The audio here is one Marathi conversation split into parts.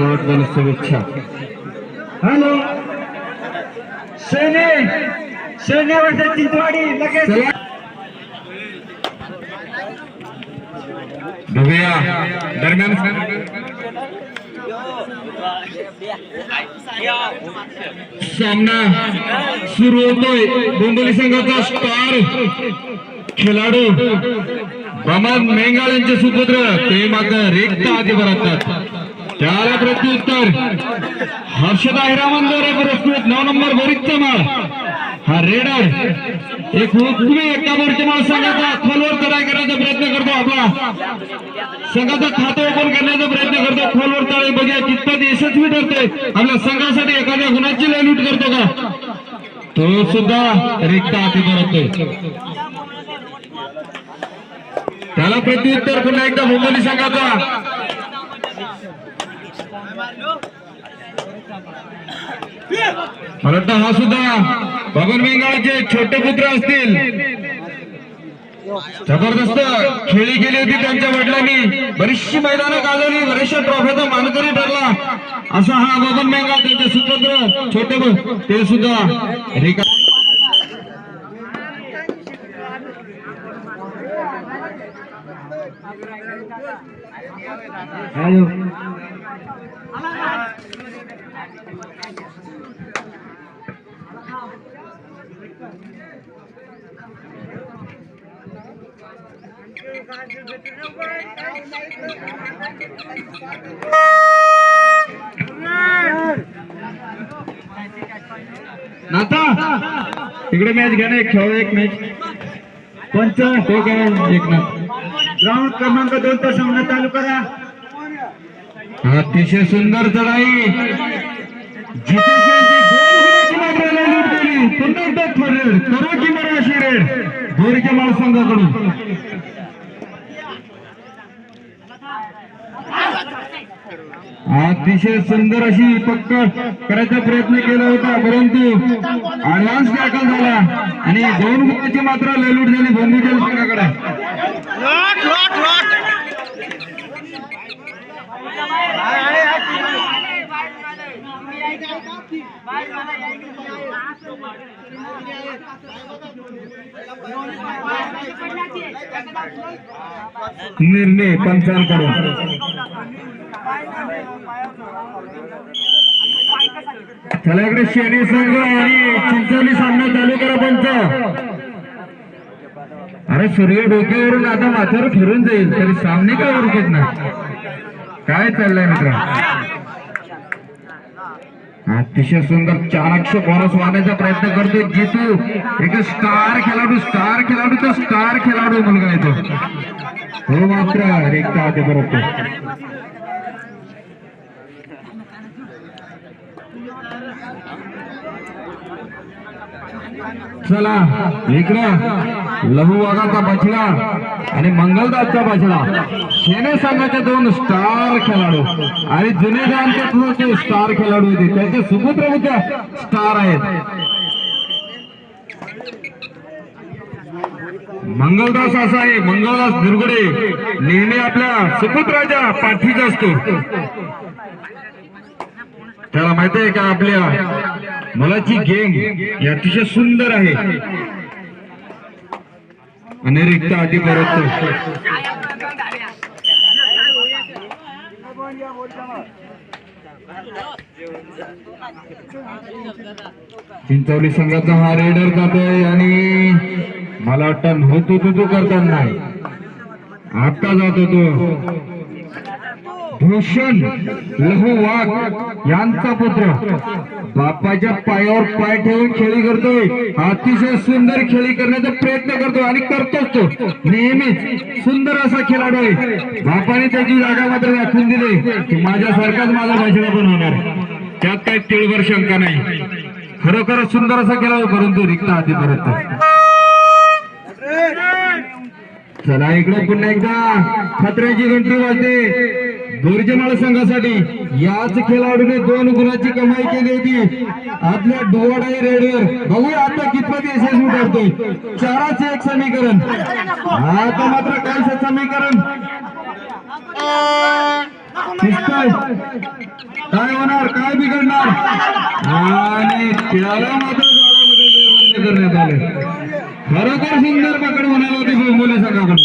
शुभेच्छा हॅलो. सेने सेनेवर चिंचवाडी लगेच. बघूया. दरम्यान. सामना सुरू होतोय. डोंबिवली संघाचा स्टार खेळाडू बमन मेंगाळ यांचे सुपुत्र. ते मात्र रिक्त आधी बरतात त्याला प्रत्युत्तर. हर्षदा हिरामनद्वारे पुरस्कृत नऊ नंबर बोरीचा माळ हा रेडर. एक हुकमी एका बोरीच्या माळ संघाचा खोलवर चढाई करण्याचा प्रयत्न करतो आपला. संघाचं खातं ओपन करण्याचा प्रयत्न करतो. खोलवर तळे बघूया. कितपत यशस्वी ठरते आपल्या संघासाठी एखाद्या गुणाची लूट करतो का? तो सुद्धा रिक्त हाती करतोय त्याला प्रत्युत्तर पुन्हा एकदा मुंबई संघाचा. परंतु हा सुद्धा बबन बेंगाळचे छोटे पुत्र असतील. जबरदस्त खेळी केली होती त्यांच्या वडिलांनी. बरीचशी मैदानं गाजवली बरेचशा ट्रॉफीचा मानकरी ठरला. असा हा बबन बेंगाल त्यांचे सुपुत्र छोटे ते सुद्धा रिका हॅलो नाता इकडे मॅच घ्या ना एक खेळ एक मॅच पंच तो काय एक ना ग्राउंड क्रमांक दोन चा सामना चालू करा. अतिशय सुंदर चढाई. जितेश यांची पुन्हा एकदा ठरेल करो की मरा रेड बोरीच्या माळ संघाकडून. अतिशय सुंदर अशी पक्क करायचा प्रयत्न केला होता परंतु ऍडव्हान्स टॅकल झाला. आणि दोन गुणाची मात्र ललूट झाली भूमीजल संघाकडे निर्णय पंचांकडून. चला इकडे शेरी संघ आणि चिंचोली सामना चालू करा पंच. अरे सूर्य डोक्यावरून आता माथ्यावर फिरून जाईल तरी सामने काय ओळखत नाही? काय चाललंय मित्र? अतिशय सुंदर चाणक्य बोनस वाढण्याचा प्रयत्न करतो जितू एक स्टार खेळाडू स्टार खेळाडू तर स्टार खेळाडू मुलगा येतो हो मात्र रिक्त हाती बरोबर चला इकडे. लहू वाघाचा बछडा आणि मंगलदासचा बछडा. शेने संघाचे दोन स्टार खेळाडू आणि जुने गानचे स्टार खेळाडू होते त्याचे सुपुत्र स्टार आहेत. मंगलदास असा आहे. मंगलदास दुर्गडे नेहमी आपल्या सुपुत्राच्या पाठीचा असतो. त्याला माहिती आहे का आपल्या मुलाची गेम ही अतिशय सुंदर आहे. आणि रिक्त आधी परत चिंचवली संघाचा हा रेडर जातोय आणि मला वाटतं होतो तू तू करताना आता जातो तो. भूषण लहू वाघ यांचा पुत्र. बापाच्या पायावर पाय ठेवून खेळी करतोय. अतिशय सुंदर खेळी करण्याचा प्रयत्न करतो आणि करतोच तो. नेहमीच सुंदर असा खेळाडू आहे. बापाने त्याची जागा मात्र राखून दिली. की माझ्यासारखाच माझा भाषण पण होणार. त्यात काही तिळभर शंका नाही. खरोखरच सुंदर असा खेळाडू परंतु रिक्त हाती परत चला इकडे पुन्हा एकदा. खत्र्याची घंटी वाजते. दोरजमाळ संघासाठी याच खेळाडूने दोन गुणाची कमाई केली होती. आतल्या डोवाडाई रेडवर. बघूया आता कितपत यशस्वी ठरतोय. चाराचे एक समीकरण. आता मात्र काय समीकरण. काय होणार? काय बिघडणार? आणि त्याला मात्र करण्यात आले. खरोखर सुंदर पकड म्हणाला होती बोंबोली संघाकडून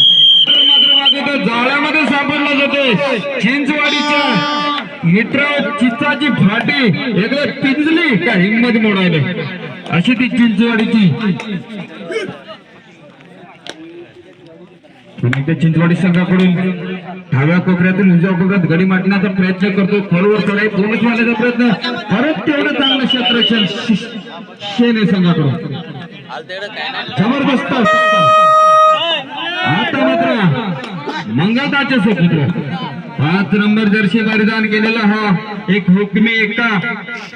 मात्र जाळ्यामध्ये सापडला जातोय. चिंचवाडीच्या मित्र चिंचाची फाटी एकदा पिंजली का हिंमत मोडायला. अशी ती चिंचवाडीची. चिंचवाडी संघाकडून डाव्या कोपऱ्यातून उजव्या कोपऱ्यात गडी मारण्याचा प्रयत्न करतो. खोलवर चढाई पूर्ण मारण्याचा प्रयत्न. परत तेवढं चांगलं क्षेत्ररक्षण शि- शेने संघाकडून. जबरदस्त. आता मात्र मंगलदाचे सुपुत्र पाच नंबर जर्सी परिधान केलेला हा. एक हुकमी एकटा.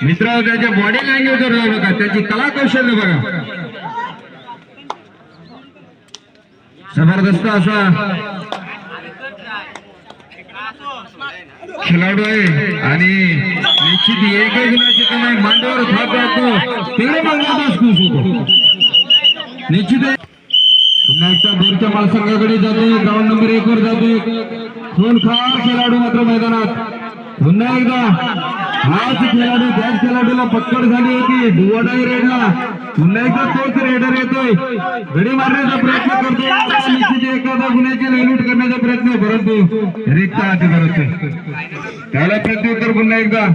मित्र त्याच्या बॉडी लँग्वेजवर बघा त्याची कला कौशल्य बघा. जबरदस्त असा. खेळाडू आहे. आणि निश्चित एकही गुणाची कमाई मांडीवर थाप राहतो तिकडे खुश होतो निश्चित आहे. पुन्हा मालसंघाकडे जाते ग्राउंड नंबर एक वर जातो खूनखार खेळाडू मात्र मैदानात. पुन्हा एकदा हाच खेळाडू त्याच खेळाडूला पक्कड झाली होती. डुवाडाई रेडला. पुन्हा एकदा तोच रेडर येतोय. घडी मारण्याचा प्रयत्न करतो निश्चित एखादा गुन्ह्याची लयलूट करण्याचा प्रयत्न परंतु रिक्त हाती करतोय त्याला प्रत्युत्तर पुन्हा एकदा.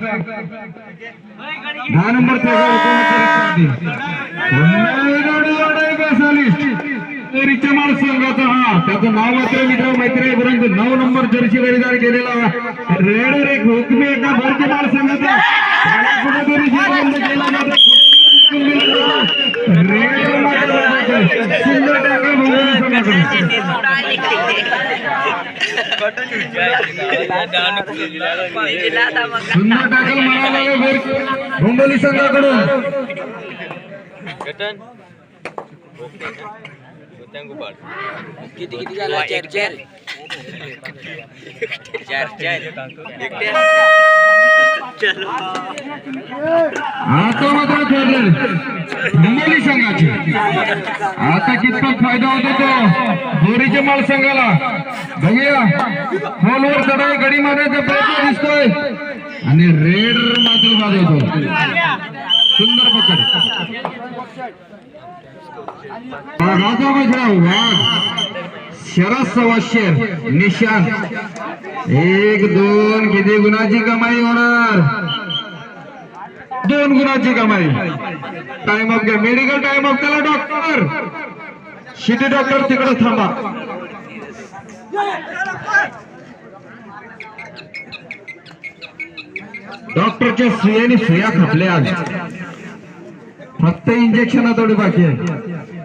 दहा नंबर रिक्षा माल संघाचा हा. त्याचं नाव मात्र मित्र मैत्री परंतु नऊ नंबर जर्सी खरेदार केलेला रेड एक हुकमी एका भरती माल संघाचा कुठेतरी केला सुंदर टाका सुंदर टाकल म्हणाला भोंगोली संघाकडून. किती किती झाला चार चार चार चार आता मात्र ठरलं भोंगोली संघाची आता कितपत फायदा होतो तो बोरीच्या माल संघाला बघूया खोलवर चढाई गडी मारण्याचा प्रयत्न दिसतोय आणि रेड मात्र वाजवतो सुंदर पकड वाघाचा वाघ शरद सवाशेर निशान एक दोन किती गुणाची कमाई होणार दोन गुणाची कमाई टाइम ऑफ घ्या मेडिकल टाइम ऑफ त्याला डॉक्टर शिटी डॉक्टर तिकडे थांबा डॉक्टरच्या सुयाने सुया खपल्या आज. फक्त इंजेक्शन थोडी बाकी आहे.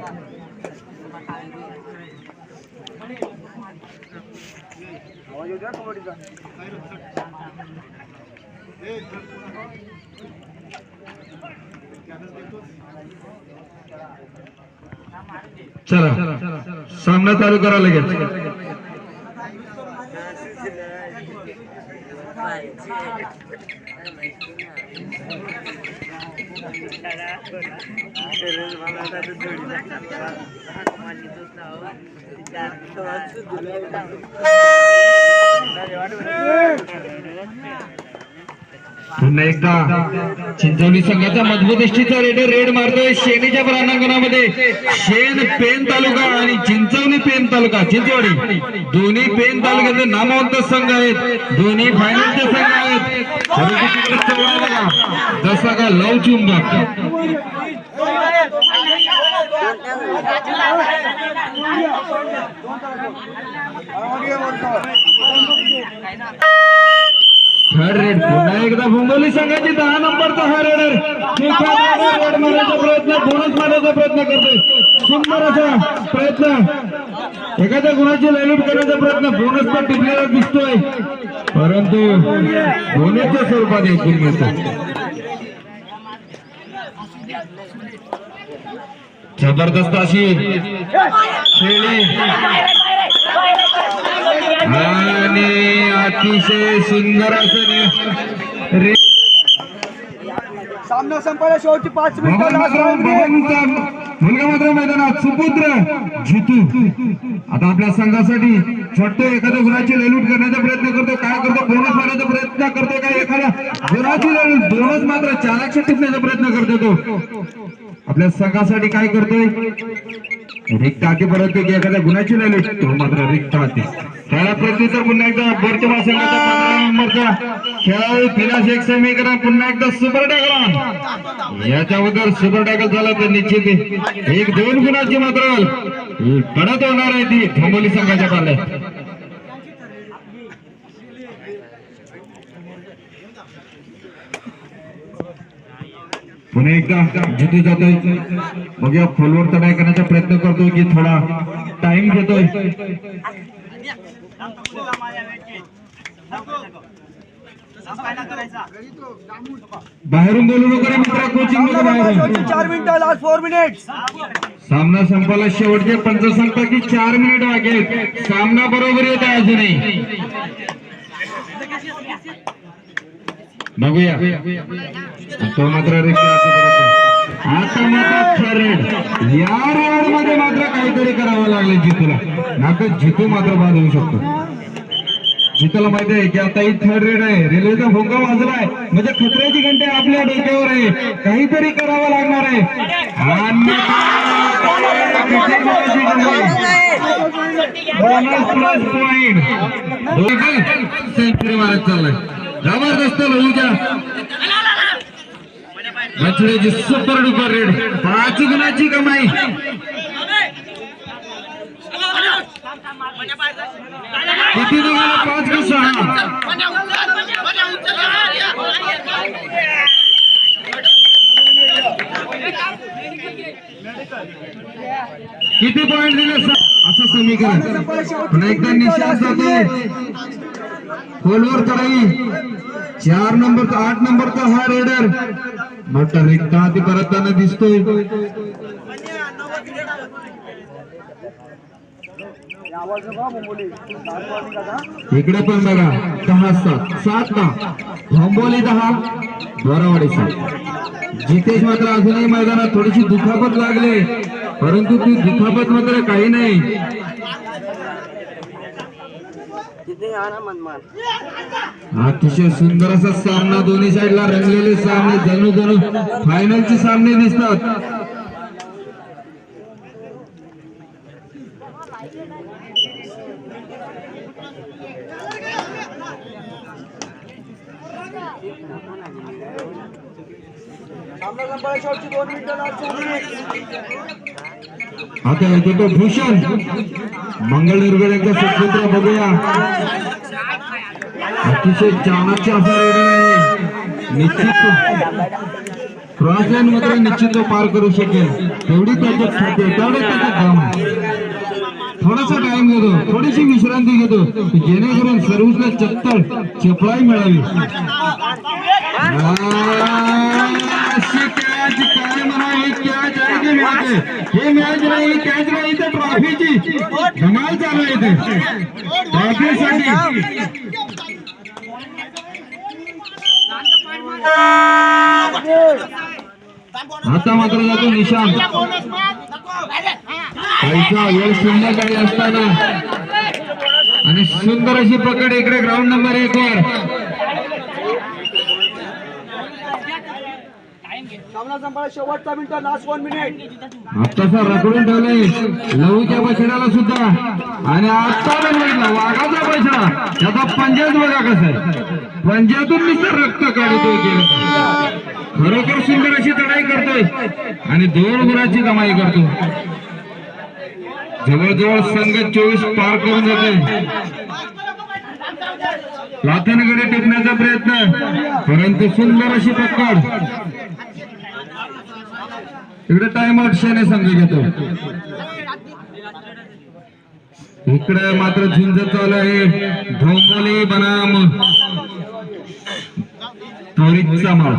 चला. सामना चालू करा लगेच. पुन्हा एकदा चिंचवली संघाचा मजबूत रेडर रेड मारतोय शेनीच्या प्रांगणामध्ये शेण पेन तालुका आणि चिंचवली पेन तालुका चिंचवडी दोन्ही पेन तालुक्याचे नामवंत संघ आहेत. दोन्ही फायनलचे संघ आहेत. परंतु जसा का लव चुंबक थर्ड रेड पुन्हा एकदा भोंगोली संघाची दहा नंबरचा हा रेडर रेड मारण्याचा प्रयत्न बोनस मारण्याचा प्रयत्न करतोय. सुंदर असा प्रयत्न. एखाद्या गुणाची लैलूट करण्याचा प्रयत्न बोनस पण टिकलेला दिसतोय. परंतु बोनसच्या स्वरूपात ऐकून घेतो जबरदस्त अशी खेळी. आणि अतिशय सुंदर असं रे सामना संपायला शेवटची पाच मिनिटं मुलगा मात्र मैदानात सुपुत्र जितू. आता आपल्या संघासाठी छोटो एखाद्या गुणाची ललूट करण्याचा प्रयत्न करतो. काय करतो? बोनस मारण्याचा प्रयत्न करतो काय एखाद्या गुणाची ललूट बोनस मात्र चालक टिपण्याचा प्रयत्न करतो तो. आपल्या संघासाठी काय करतोय? रिक्त हाती परत की एखाद्या गुन्ह्याची नाही तो मात्र रिक्त हाती त्याला प्रत्युत्तर पुन्हा एकदा बोरचेमा संघाचा पंधरा नंबरचा. खेळाडू फिनाश एक समीकरण पुन्हा एकदा सुपर टॅकल याच्याबद्दल सुपर टॅकल झाला तर निश्चित एक दोन गुणाची मात्र. पडत होणार आहे ती थोंबोली संघाच्या पाल्यात पुन्हा एकदा जिथे जातोय. बघूया खोलवर तडाई करण्याचा प्रयत्न करतोय की थोडा टाइम घेतोय. बाहेरून बोलू नको रे मित्रा कोचिंगमध्ये बाहेरून. चार मिनिटं लास्ट फोर मिनिट सामना संपायला शेवटचे पंच सांगता की चार मिनिट बाकी सामना बरोबर येत आहे अजूनही. बघूया. तो मात्र. आता मात्र थर्ड. या राऊंडमध्ये मात्र काहीतरी करावं लागलं जितूला. नाका जितू मात्र बाद होऊ शकतो. जिताला माहिती आहे की आता ही थर्ड रेड आहे. रेल्वेचा भोंगा वाजलाय. म्हणजे खतऱ्याची घंटे आपल्या डोक्यावर आहे. काहीतरी करावं लागणार आहे. बोनस प्लस सेंचुरी मारत चाललाय. जबरदस्त लोणीच्या मछलीची सुपर डुपर रेड पाच गुणाची कमाई. किती निघाला पाच का सहा? किती पॉइंट दिले? असं समीकरण. पण एकदा निशाण जातो होलवर तराई चार नंबर आठ नंबरचा हा रेडर मोठा रिक्त हाती परतताना दिसतोय. इकडे पण बघा दहा सात. सात ना. थांबवली दहा. बोरावाडी सात. जितेश मात्र अजूनही मैदानात थोडीशी दुखापत लागले. परंतु ती दुखापत मात्र काही नाही. अतिशय सुंदर असा सामना दोन्ही साईडला रंगलेले सामने जणू जणू फायनलचे सामने दिसतात. दोन मिनिटं आता येतो तो भूषण मंगळनिर्गड एकदा सुपुत्र बघूया. अतिशय चाणाचे असा आहे. निश्चित क्रॉस लाईन मात्र निश्चित तो पार करू शकेल. तेवढी त्याच्यात खाते. तेवढे त्याच्यात दम थोडासा टाइम घेतो. थोडीशी विश्रांती घेतो. जेणेकरून सर्व्हिसला चत्तर चपळाई मिळावी. नाही कॅच नाही तर ट्रॉफीची धमाल चालू आहे इथे. ट्रॉफीसाठी. आता मात्र जातो निशान. पैसा वेळ संध्याकाळी असताना. आणि सुंदर अशी पकड इकडे ग्राउंड नंबर एक वर. सामना शेवटचा मिनिट लास्ट वन मिनिट आत्ताचा रखडून ठेवले. लहूच्या पैशाला सुद्धा. आणि आत्ता बघितला वाघाचा पैसा. त्याचा पंजाब बघा कसा पंजातून नुसतं रक्त काढतोय खरोखर सुंदर अशी चढाई करतोय. आणि दोन गुणाची कमाई करतो. जवळजवळ संघ चोवीस पार करून जाते लाथानकडे टिपण्याचा प्रयत्न. परंतु सुंदर अशी पकड इकडे टाइम आउट शेने संघ घेतो. इकडे मात्र झुंज चालू आहे. धोंबोली बनाम त्वरितचा माळ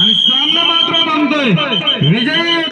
आणि सामना मात्र बनतोय विजय